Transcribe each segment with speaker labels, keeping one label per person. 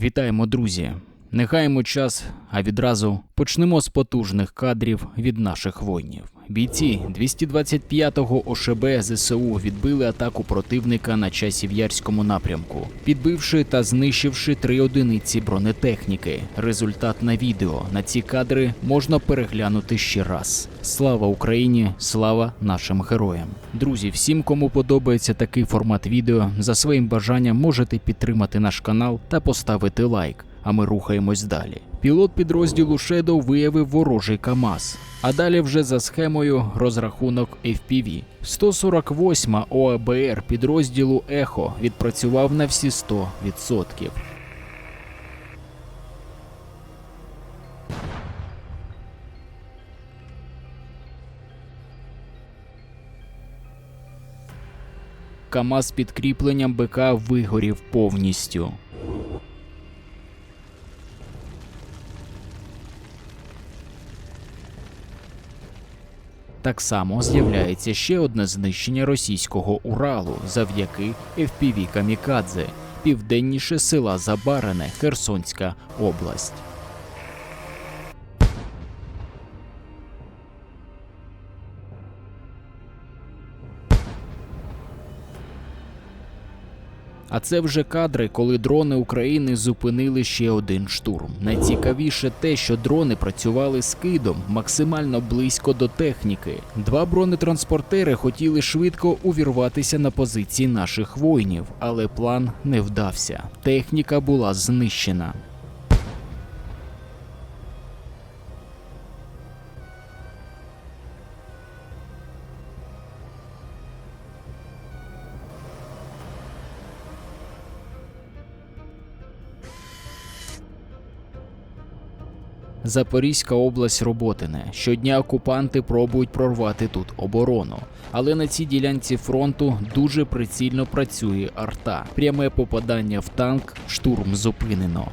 Speaker 1: Вітаємо, друзі! Не гаймо час, а відразу почнемо з потужних кадрів від наших воїнів. Бійці 225-го ОШБ ЗСУ відбили атаку противника на часів'ярському напрямку, підбивши та знищивши три одиниці бронетехніки. Результат на відео. На ці кадри можна переглянути ще раз. Слава Україні! Слава нашим героям! Друзі, всім, кому подобається такий формат відео, за своїм бажанням можете підтримати наш канал та поставити лайк. А ми рухаємось далі. Пілот підрозділу Shadow виявив ворожий КАМАЗ. А далі вже за схемою розрахунок FPV. 148 ОАБР підрозділу Ехо відпрацював на всі 100%. КАМАЗ з підкріпленням БК вигорів повністю. Так само з'являється ще одне знищення російського Уралу завдяки FPV Камікадзе, південніше села Забарене, Херсонська область. А це вже кадри, коли дрони України зупинили ще один штурм. Найцікавіше те, що дрони працювали скидом максимально близько до техніки. Два бронетранспортери хотіли швидко увірватися на позиції наших воїнів, але план не вдався. Техніка була знищена. Запорізька область Роботине. Щодня окупанти пробують прорвати тут оборону. Але на цій ділянці фронту дуже прицільно працює арта. Пряме попадання в танк, штурм зупинено.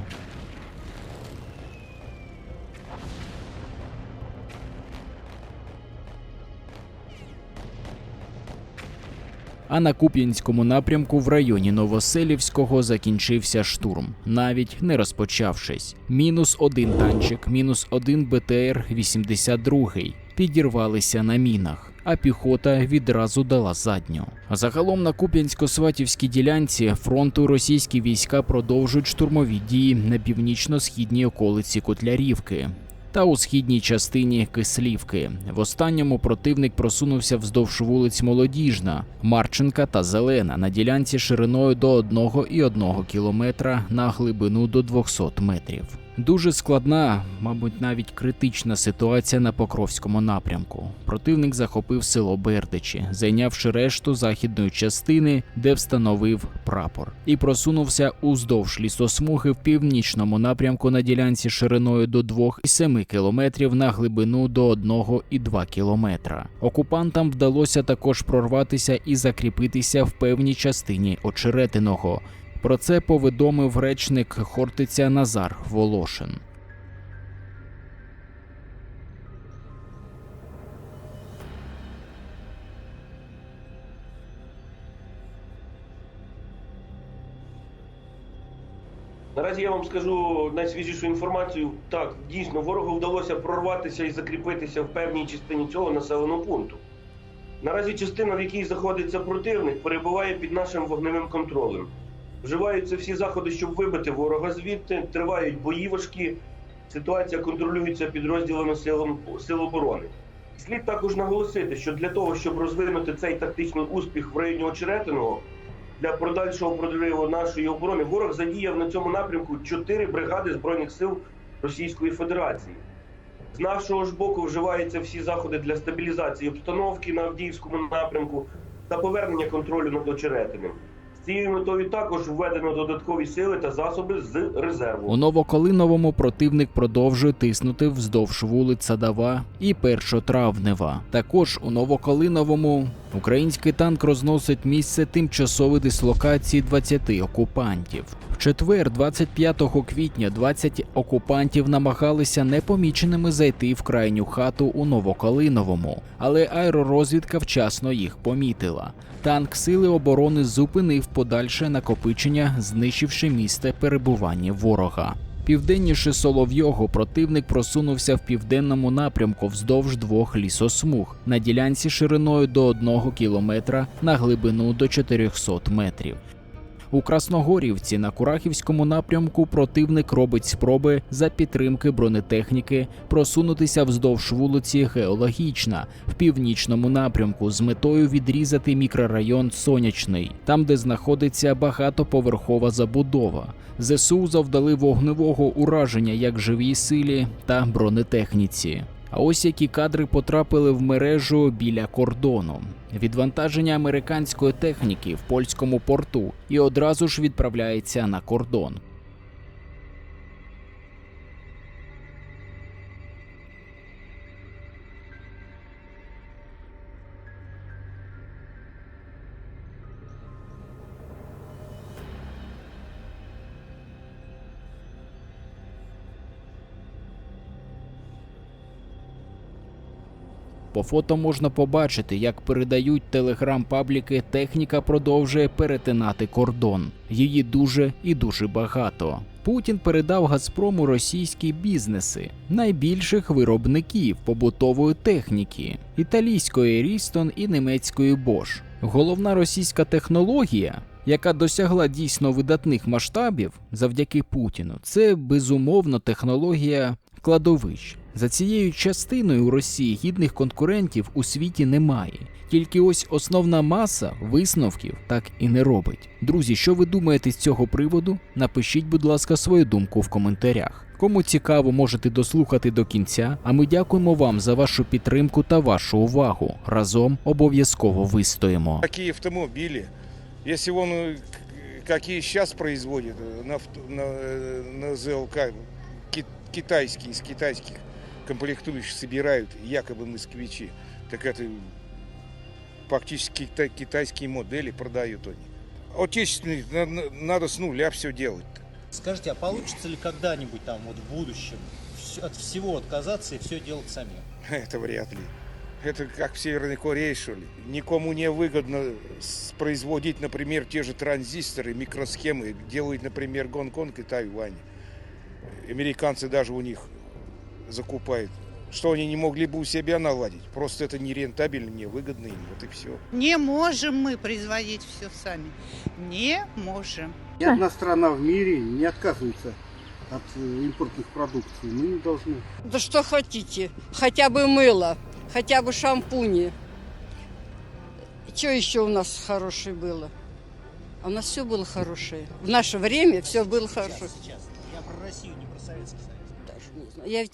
Speaker 1: А на Куп'янському напрямку в районі Новоселівського закінчився штурм, навіть не розпочавшись. Мінус один танчик, мінус один БТР 82 підірвалися на мінах. А піхота відразу дала задню. Загалом на Куп'янсько-Сватівській ділянці фронту російські війська продовжують штурмові дії на північно-східній околиці Котлярівки та у східній частині Кислівки. В останньому противник просунувся вздовж вулиць Молодіжна, Марченка та Зелена на ділянці шириною до 1,1 кілометра на глибину до 200 метрів. Дуже складна, мабуть, навіть критична ситуація на Покровському напрямку. Противник захопив село Бердичі, зайнявши решту західної частини, де встановив прапор, і просунувся уздовж лісосмуги в північному напрямку на ділянці шириною до 2,7 кілометрів на глибину до 1,2 кілометра. Окупантам вдалося також прорватися і закріпитися в певній частині очеретиного. Про це повідомив речник Хортиця Назар Волошин.
Speaker 2: Наразі я вам скажу найсвіжішу інформацію. Так, дійсно, ворогу вдалося прорватися і закріпитися в певній частині цього населеного пункту. Наразі частина, в якій знаходиться противник, перебуває під нашим вогневим контролем. Вживаються всі заходи, щоб вибити ворога звідти, тривають бої важкі. Ситуація контролюється підрозділами сил, сил оборони. Слід також наголосити, що для того, щоб розвинути цей тактичний успіх в районі Очеретиного, для подальшого прориву нашої оборони ворог задіяв на цьому напрямку чотири бригади збройних сил Російської Федерації. З нашого ж боку вживаються всі заходи для стабілізації обстановки на Авдіївському напрямку та повернення контролю над очеретиним. З цією метою також введено додаткові сили та засоби з резерву.
Speaker 1: У Новоколиновому противник продовжує тиснути вздовж вулиць Садова і Першотравнева. Також у Новоколиновому Український танк розносить місце тимчасової дислокації 20 окупантів. В четвер, 25 квітня, 20 окупантів намагалися непоміченими зайти в крайню хату у Новокалиновому, але аеророзвідка вчасно їх помітила. Танк Сили оборони зупинив подальше накопичення, знищивши місце перебування ворога. Південніше Соловйого противник просунувся в південному напрямку вздовж двох лісосмуг на ділянці шириною до 1 кілометра на глибину до 400 метрів. У Красногорівці на Курахівському напрямку противник робить спроби за підтримки бронетехніки просунутися вздовж вулиці Геологічна в північному напрямку з метою відрізати мікрорайон Сонячний, там де знаходиться багатоповерхова забудова. ЗСУ завдали вогневого ураження як живій силі та бронетехніці. А ось які кадри потрапили в мережу біля кордону. Відвантаження американської техніки в польському порту і одразу ж відправляється на кордон. По фото можна побачити, як передають телеграм-пабліки, техніка продовжує перетинати кордон. Її дуже і дуже багато. Путін передав Газпрому російські бізнеси, найбільших виробників побутової техніки, італійської Рістон і німецької Bosch. Головна російська технологія, яка досягла дійсно видатних масштабів завдяки Путіну, це безумовно технологія кладовищ. За цією частиною у Росії гідних конкурентів у світі немає. Тільки ось основна маса висновків так і не робить. Друзі, що ви думаєте з цього приводу? Напишіть, будь ласка, свою думку в коментарях. Кому цікаво, можете дослухати до кінця. А ми дякуємо вам за вашу підтримку та вашу увагу. Разом обов'язково вистоїмо.
Speaker 3: Такие автомобили, если он, э, к- какие сейчас производит э, на, авто- на, э, на ЗЛК, ки- китайские, из китайских Комплектующих собирают, якобы москвичи, так это фактически кита- китайские модели продают они. Отечественные, на- на- надо с нуля все делать.
Speaker 4: Скажите, а получится ли когда-нибудь там вот в будущем от всего отказаться и все делать самим?
Speaker 3: Это вряд ли. Это как в Северной Корее, что ли. Никому не выгодно производить, например, те же транзисторы, микросхемы. Делают, например, Гонконг и Тайвань. Американцы даже у них закупают. Что они не могли бы у себя наладить? Просто это не рентабельно, не выгодно им. Вот и все.
Speaker 5: Не можем мы производить все сами. Не можем.
Speaker 6: Ни одна страна в мире не отказывается от э, импортных продукций. Мы не должны.
Speaker 7: Да что хотите, хотя бы мыло, хотя бы шампуни. Что еще у нас хорошее было? А у нас все было хорошее. В наше время все было хорошо.
Speaker 4: Сейчас, сейчас. Я про Россию, не про Советский Союз.
Speaker 7: Даже не знаю. Я ведь